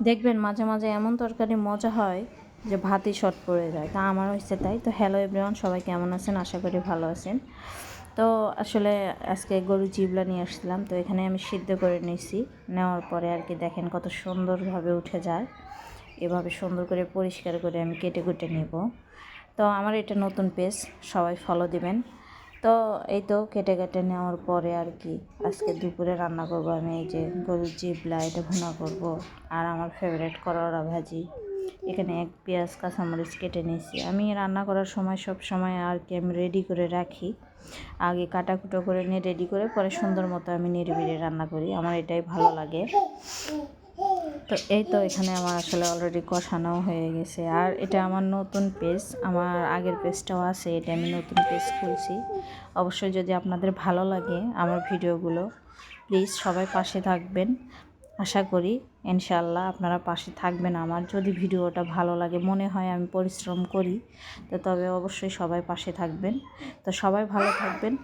দেখবেন মাঝে মাঝে এমন তরকারি মজা হয় যে ভাতই শর্ট পড়ে যায়। তা আমার হচ্ছে তাই। তো হ্যালো এভরিওয়ান সবাই কেমন আছেন? আশা করি ভালো আছেন। তো আসলে আজকে গরু জিবলা নিয়ে আসছিলাম। তো এখানে আমি সিদ্ধ করে নিয়েছি। নেওয়ার পরে আর কি দেখেন কত সুন্দরভাবে উঠে যায়। এভাবে সুন্দর করে পরিষ্কার করে আমি কেটে কুটে নেব। তো আমার এটা নতুন পেজ সবাই ফলো দিবেন। তো এই তো কেটে কেটে নেওয়ার পরে আর কি আজকে দুপুরে রান্না করব আমি, এই যে গরুর জিবলা, এটা ভুনা করব। আর আমার ফেভারিট করলা ভাজি। এখানে এক পেঁয়াজ, কাঁচামরিচ কেটে নিয়েছি। আমি রান্না করার সময় সব সময় আর কি আমি রেডি করে রাখি। আগে কাটাকুটো করে নিয়ে রেডি করে পরে সুন্দর মতো আমি নিরিবিড়ি রান্না করি। আমার এটাই ভালো লাগে। তো এই তো এখানে আমার আসলে অলরেডি কষানো হয়ে গেছে। আর এটা আমার নতুন পেজ আমার আগের পেজটাও আছে, এটা আমি নতুন পেজ খুলছি। অবশ্যই যদি আপনাদের ভালো লাগে আমার ভিডিওগুলো প্লিজ সবাই পাশে থাকবেন। আশা করি ইনশাল্লাহ আপনারা পাশে থাকবেন আমার। যদি ভিডিওটা ভালো লাগে, মনে হয় আমি পরিশ্রম করি, তো তবে অবশ্যই সবাই পাশে থাকবেন। তো সবাই ভালো থাকবেন।